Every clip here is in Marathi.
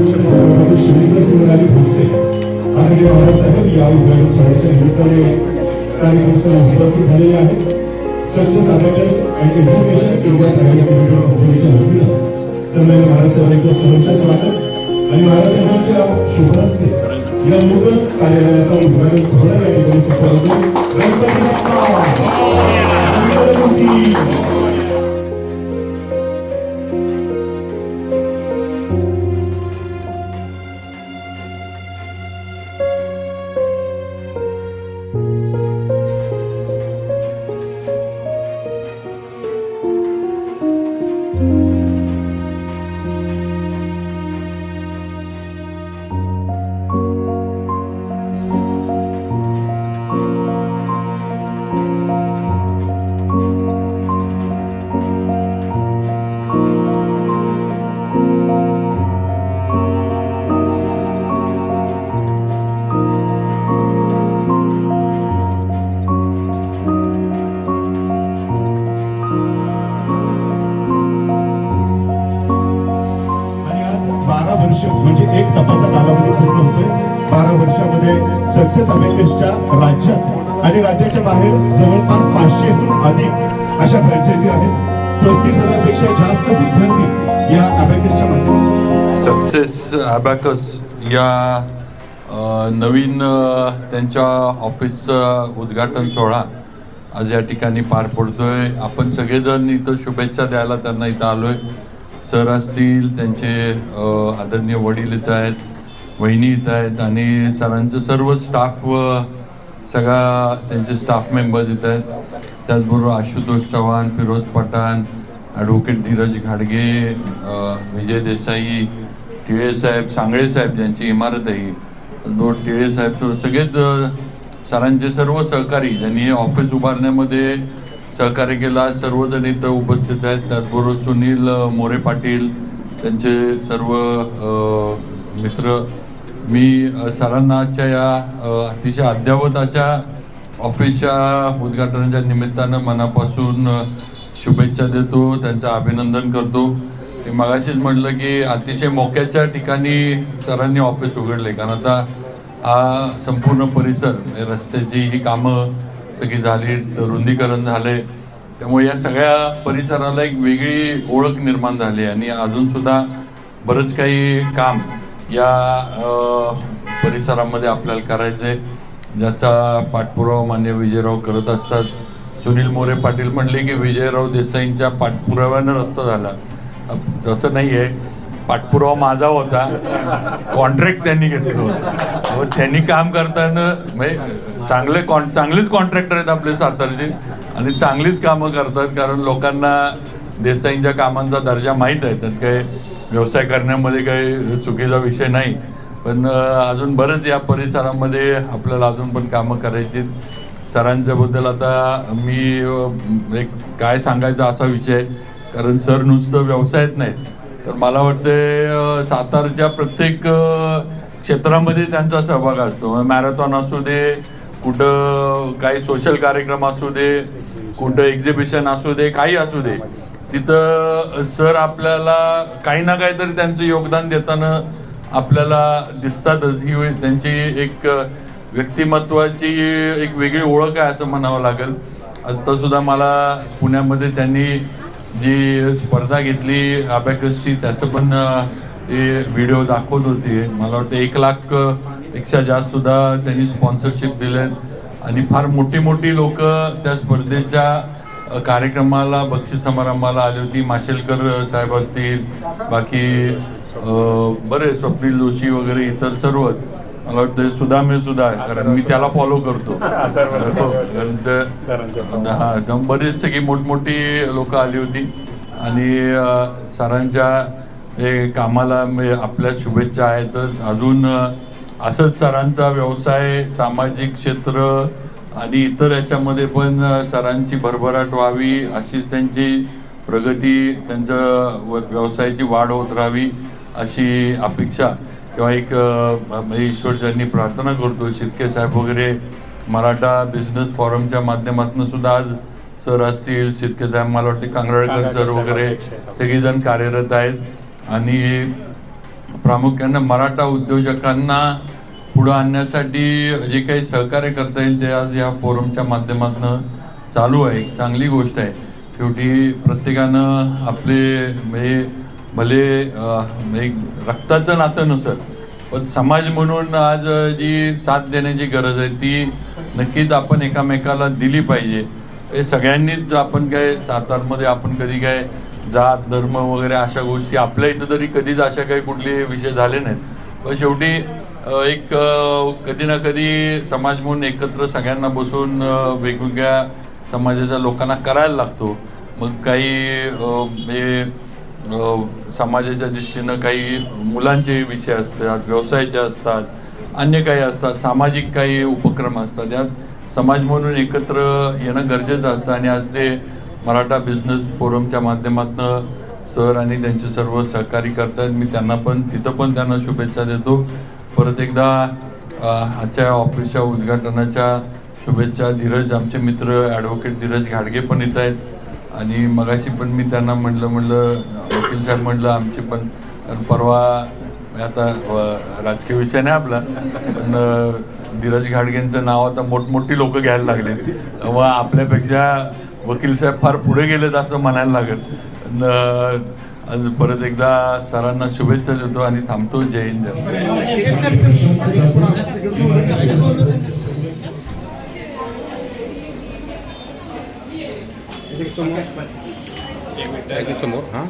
शिक्षक श्रीकृष्ण मुरारी भोसले आदरणीय बाबासाहेब या उद्घाटन सोहळ्याच्या निमित्ताने कार्यक्रम उपस्थित झालेले आहेत success awareness and education India private limited corporation वतीनं संमेलन भारत आणि भारत सभेच्या शुभहस्ते या नूतन कार्यालयाचा उद्घाटन सोहळा या ठिकाणी संपन्न वर्ष म्हणजे एक टप्प्याचा कालावधी पूर्ण होतोय. बारा वर्षामध्ये सक्सेस अमेरिकेच्या राज्यात आणि राज्याच्या बाहेर जवळपास पाचशेहून अधिक अशा फ्रँचायझी आहेत. पस्तीस हजारपेक्षा जास्त विद्यार्थी या अमेरिकेच्या माध्यमातून. सक्सेस अबॅकस या नवीन त्यांच्या ऑफिसचं उद्घाटन सोहळा आज या ठिकाणी पार पडतोय. आपण सगळेजण इथं शुभेच्छा द्यायला त्यांना इथं आलोय. सर असतील त्यांचे आदरणीय वडील इथं आहेत वहिनी इथं आहेत आणि सरांचं सर्व स्टाफ व सगळा त्यांचे स्टाफ मेंबर्स इथं आहेत त्याचबरोबर आशुतोष चव्हाण फिरोज पठाण ॲडव्होकेट धीरज घाडगे विजय देसाई टिळे साहेब सांगळे साहेब ज्यांची इमारत आहे ही. दोन टिळे साहेब सगळेच सरांचे सर्व सहकारी ज्यांनी हे ऑफिस उभारण्यामध्ये सहकार्य केला. सर्वजण इथं उपस्थित आहेत. त्याचबरोबर सुनील मोरे पाटील त्यांचे सर्व मित्र. मी सरांना आजच्या या अतिशय अद्ययावत अशा ऑफिसच्या उद्घाटनाच्या निमित्तानं मनापासून शुभेच्छा देतो. त्यांचं अभिनंदन करतो. मगाशीच म्हटलं की अतिशय मोक्याच्या ठिकाणी सरांनी ऑफिस उघडले. कारण आता हा संपूर्ण परिसर म्हणजे रस्त्याची ही कामं सगळी झाली रुंदीकरण झाले त्यामुळे या सगळ्या परिसराला एक वेगळी ओळख निर्माण झाली आणि अजून सुद्धा बरंच काही काम या परिसरामध्ये आपल्याला करायचं आहे. ज्याचा पाठपुरावा मान्य विजयराव करत असतात. सुनील मोरे पाटील म्हणले की विजयराव देसाईंच्या पाठपुराव्यानं रस्ता झाला. तसं नाही आहे. पाठपुरावा माझा होता. कॉन्ट्रॅक्ट त्यांनी घेतलं होतं. त्यांनी काम करताना म्हणजे चांगले कॉन चांगलेच कॉन्ट्रॅक्टर आहेत आपले सातारचे. आणि चांगलीच कामं करतात कारण लोकांना देसाईंच्या कामांचा दर्जा माहीत आहे. त्यात काही व्यवसाय करण्यामध्ये काही चुकीचा विषय नाही. पण अजून बरंच या परिसरामध्ये आपल्याला अजून पण कामं करायची सरांच्या बद्दल आता मी एक काय सांगायचा असा विषय कारण सर नुसतं व्यवसायात नाहीत. तर मला वाटतं सातारच्या प्रत्येक क्षेत्रामध्ये त्यांचा सहभाग असतो. मॅरेथॉन असू दे कुठं काही सोशल कार्यक्रम असू दे कुठं एक्झिबिशन असू दे काही असू दे तिथं सर आपल्याला काही ना काहीतरी त्यांचं योगदान देताना आपल्याला दिसतातच. ही त्यांची एक व्यक्तिमत्वाची एक वेगळी ओळख आहे असं म्हणावं लागेल. आत्तासुद्धा मला पुण्यामध्ये त्यांनी जी स्पर्धा घेतली अबॅकसची त्याचं पण व्हिडिओ दाखवत होते. मला वाटतं एक लाख पेक्षा जास्त सुद्धा त्यांनी स्पॉन्सरशिप दिलेत आणि फार मोठी मोठी लोक त्या स्पर्धेच्या कार्यक्रमाला बक्षीस समारंभाला आली होती. माशेलकर साहेब असतील बाकी बरे स्वप्नील जोशी वगैरे इतर सर्व. मला वाटतं सुद्धा मी सुद्धा आहे कारण मी त्याला फॉलो करतो. कारण हा बरेच सगळी मोठमोठी लोक आली होती. आणि सरांच्या हे कामाला म्हणजे आपल्या शुभेच्छा आहेत. अजून असंच सरांचा व्यवसाय सामाजिक क्षेत्र आणि इतर याच्यामध्ये पण सरांची भरभराट व्हावी अशी त्यांची प्रगती त्यांचं व- व्यवसायाची वाढ होत राहावी अशी अपेक्षा. किंवा एक म्हणजे ईश्वरच्यांनी प्रार्थना करतो शिर्के साहेब वगैरे मराठा बिझनेस फॉरमच्या माध्यमातून सुद्धा आज सर असतील शिर्के साहेब मला वाटते कांगराळकर सर वगैरे सगळेजण कार्यरत आहेत. आणि प्रामुख्यानं मराठा उद्योजकांना पुढं आणण्यासाठी जे काही सहकार्य करता येईल ते आज या फोरमच्या माध्यमातून चालू आहे. चांगली गोष्ट आहे. शेवटी प्रत्येकानं आपले म्हणजे भले एक रक्ताचं नातं नसत पण समाज म्हणून आज जी साथ देण्याची गरज आहे ती नक्कीच आपण एकामेकाला दिली पाहिजे. हे सगळ्यांनीच आपण काय सातारमध्ये आपण कधी काय जात धर्म वगैरे अशा गोष्टी आपल्या इथं तरी कधीच अशा काही कुठले विषय झाले नाहीत. पण शेवटी एक कधी ना कधी समाज म्हणून एकत्र सगळ्यांना बसून वेगवेगळ्या समाजाच्या लोकांना करायला लागतो. मग काही हे समाजाच्या दृष्टीनं काही मुलांचे विषय असतात व्यवसायाचे असतात अन्य काही असतात सामाजिक काही उपक्रम असतात. यात समाज म्हणून एकत्र येणं गरजेचं असतं आणि आज ते मराठा बिझनेस फोरमच्या माध्यमातून सर आणि त्यांचे सर्व सहकारी करतात मी त्यांना पण तिथं पण त्यांना शुभेच्छा देतो. परत एकदा आजच्या ऑफिसच्या उद्घाटनाच्या शुभेच्छा धीरज आमचे मित्र ॲडव्होकेट धीरज घाडगे पण येत आहेत. आणि मगाशी पण मी त्यांना म्हटलं म्हटलं वकील साहेब म्हटलं आमची पण कारण परवा आता राजकीय विषय नाही आपला पण धीरज घाडगेंचं नाव आता मोठमोठी लोक घ्यायला लागले व आपल्यापेक्षा वकील साहेब फार पुढे गेलेत असं म्हणायला लागेल. आज परत एकदा सरांना शुभेच्छा देतो आणि थांबतो. जय हिंद. समोर हां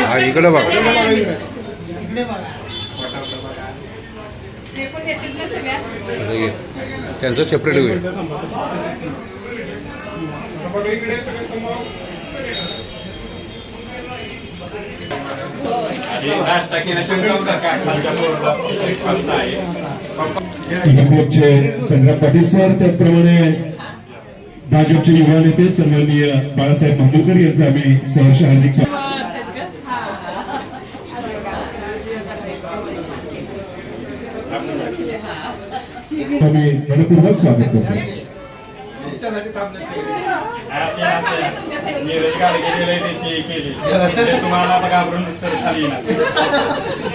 हा इकडे बघा. त्यांचं सेपरेट होईल संग्राम पाटील सर त्याचप्रमाणे भाजपचे युवा नेते सन्माननीय बाळासाहेब मांडूरकर यांचं आम्ही सहर्ष हार्दिक स्वागत. आम्ही मनपूर्वक स्वागत करतो. त्याच्यासाठी नीरज गाडगे त्याची हे केली तुम्हाला बघा सर खाली येणार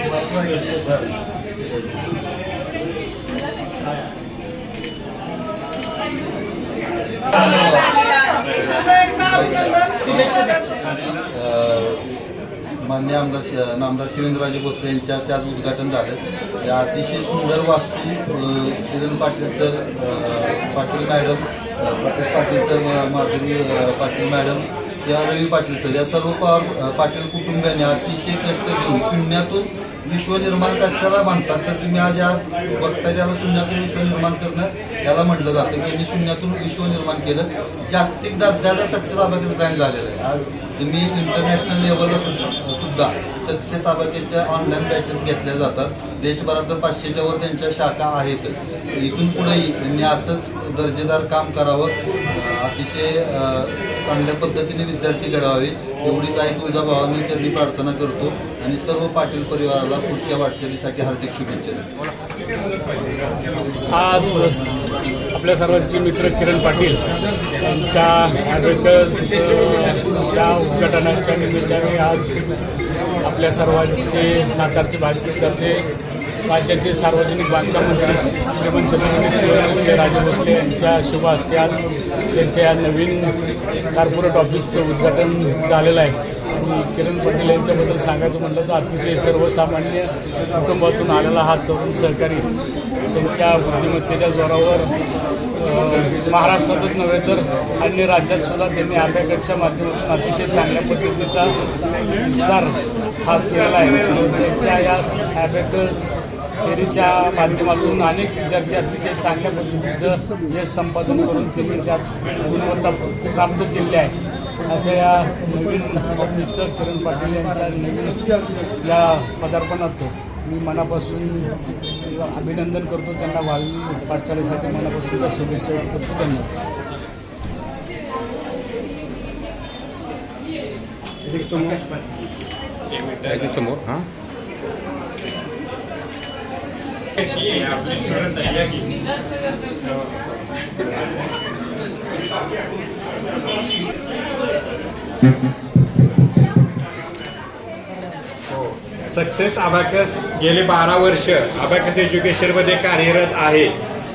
मान्य आमदार श- नामदार शिवेंद्रराजे भोसले यांच्या हस्ते आज उद्घाटन झालं. या अतिशय सुंदर वास्तू अ, किरण पाटील सर अ, पाटील मॅडम प्रकाश पाटील सर मा- माधुरी अ, पाटील मॅडम या रवी पाटील सर या सर्व पा- अ, पाटील कुटुंबियांनी अतिशय कष्ट घेऊन शून्यातून विश्व निर्माण कशाला मानतात तर तुम्ही आज आज बघता त्याला शून्यातून विश्व निर्माण करणं याला म्हटलं जातं. की यांनी शून्यातून विश्व निर्माण केलं. जागतिक दर्जाचा सक्सेस अबाकेस ब्रँड झालेला आहे. आज तुम्ही इंटरनॅशनल लेवलला सुद्धा सुद्धा सक्सेस अबाकेच्या ऑनलाईन बॅचेस घेतल्या जातात. देशभरात पाचशेच्या वर त्यांच्या शाखा आहेत. इथून पुढेही त्यांनी असंच दर्जेदार काम करावं. अतिशय चांगल्या पद्धतीने विद्यार्थी घडवावे एवढीच आई भावाने चरणी प्रार्थना करतो. आणि सर्व पाटील परिवाराला पुढच्या वाटचालीसाठी हार्दिक शुभेच्छा आज आपल्या सर्वांचे मित्र किरण पाटील यांच्या ॲडव्हेटर्सच्या उद्घाटनाच्या निमित्ताने आज आपल्या सर्वांचे सातारचे करते राज्याचे सार्वजनिक बांधकाम मंत्री श्रीमंत छत्रपती शिवराजसिंह राजे भोसले यांच्या शुभ हस्ते आज त्यांच्या या नवीन कॉर्पोरेट ऑफिसचं उद्घाटन झालेलं आहे. किरण पटेल यांच्याबद्दल सांगायचं म्हटलं तर अतिशय सर्वसामान्य कुटुंबातून आलेला हा तरुण सहकारी त्यांच्या बुद्धिमत्तेच्या जोरावर महाराष्ट्रातच नव्हे तर अन्य राज्यात सुद्धा त्यांनी अभ्यागतच्या माध्यमातून अतिशय चांगल्या पद्धतीचा विस्तार हा केलेला आहे. त्यांच्या या ॲबॅकस फेरीच्या माध्यमातून अनेक विद्यार्थी अतिशय चांगल्या पद्धतीचं यश संपादन करून त्यांनी त्यात गुणवत्ता प्राप्त केली आहे. अशा या नवीन ऑफिसचं किरण पाटील यांच्या नवीन या पदार्पणात मी मनापासून अभिनंदन करतो. त्यांना वाल्मी पाठशाळेसाठी मनापासूनच्या शुभेच्छा करतो धन्यवाद. एक समोर. हां ही आपली स्टुडंट आहे या की. सक्सेस अबाकस गेले बारा वर्ष. अबाकस एज्युकेशनमध्ये कार्यरत आहे.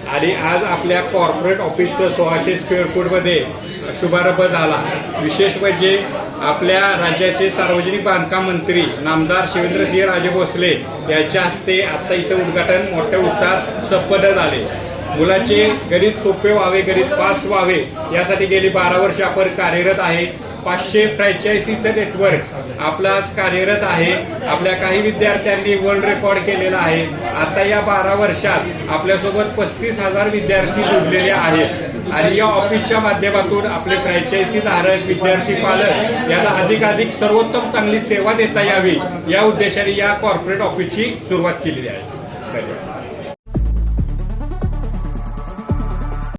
आणि आज आपल्या कॉर्पोरेट ऑफिसचं सोळाशे स्क्वेअर फूटमध्ये शुभारंभ झाला. विशेष म्हणजे आपल्या राज्याचे सार्वजनिक बांधकाम मंत्री नामदार शिवेंद्रसिंह राजे भोसले यांच्या हस्ते आता इथं उद्घाटन मोठ्या उत्साहात संपन्न झाले. मुलाचे गणित सोपे व्हावे गणित फास्ट व्हावे यासाठी गेली बारा वर्ष आपण कार्यरत आहे. पाचशे फ्रँचायसीचं नेटवर्क आपलं आज कार्यरत आहे. आपल्या काही विद्यार्थ्यांनी वर्ल्ड रेकॉर्ड केलेला आहे. आता या बारा वर्षात आपल्यासोबत पस्तीस हजार विद्यार्थी जोडलेले आहेत. आणि या ऑफिसच्या माध्यमातून आपले फ्रँचायसी धारक विद्यार्थी पालक यांना अधिकाधिक सर्वोत्तम चांगली सेवा देता यावी या उद्देशाने या कॉर्पोरेट ऑफिसची सुरुवात केलेली आहे.